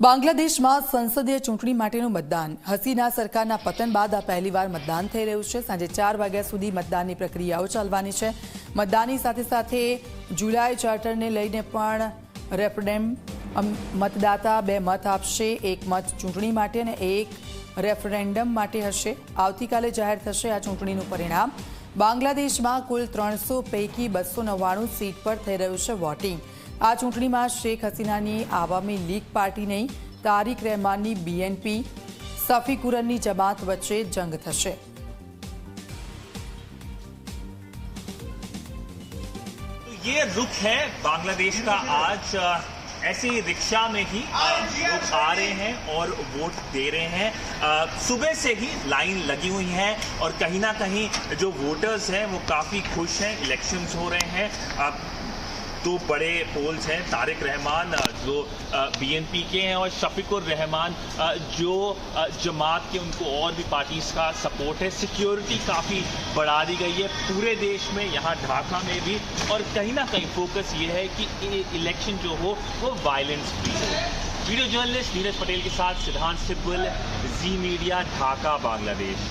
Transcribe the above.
બાંગ્લાદેશમાં સંસદીય ચૂંટણી માટેનું મતદાન. હસીના સરકારના પતન બાદ આ પહેલીવાર મતદાન થઈ રહ્યું છે. સાંજે ચાર વાગ્યા સુધી મતદાનની પ્રક્રિયાઓ ચાલવાની છે. મતદાનની સાથે સાથે જુલાઈ ચાર્ટરને લઈને પણ રેફરેન્ડમ મતદાતા બે મત આપશે. એક મત ચૂંટણી માટે અને એક રેફરેન્ડમ માટે હશે. આવતીકાલે જાહેર થશે આ ચૂંટણીનું પરિણામ. બાંગ્લાદેશમાં કુલ ત્રણસો પૈકી બસો નવ્વાણું સીટ પર થઈ રહ્યું છે વોટિંગ. આ ચૂંટણીમાં શેખ હસીનાની આવામી લીગ પાર્ટી નહીં તારિક રહેમાનની બીએનપી સફી કુરનની જમાત વચ્ચે જંગ થશે तो ये रुख है बांग्लादेश का आज अ, ऐसे ही रिक्शा में ही अ, लोग आ रहे हैं और वोट दे रहे हैं अ, सुबह से ही लाइन लगी हुई है और कहीं ना कहीं जो वोटर्स हैं वो काफ़ी खुश हैं इलेक्शंस हो रहे हैं दो बड़े पोल्स हैं, तारिक रहमान जो बीएनपी के हैं और शफीकुर रहमान जो जमात के उनको और भी पार्टीज़ का सपोर्ट है। सिक्योरिटी काफ़ी बढ़ा दी गई है पूरे देश में, यहाँ ढाका में भी। और कहीं ना कहीं फोकस ये है कि इलेक्शन जो हो, वो वायलेंस फ्री हो। वीडियो जर्नलिस्ट नीरज पटेल के साथ सिद्धांत सिब्बल जी मीडिया ढाका, बांग्लादेश।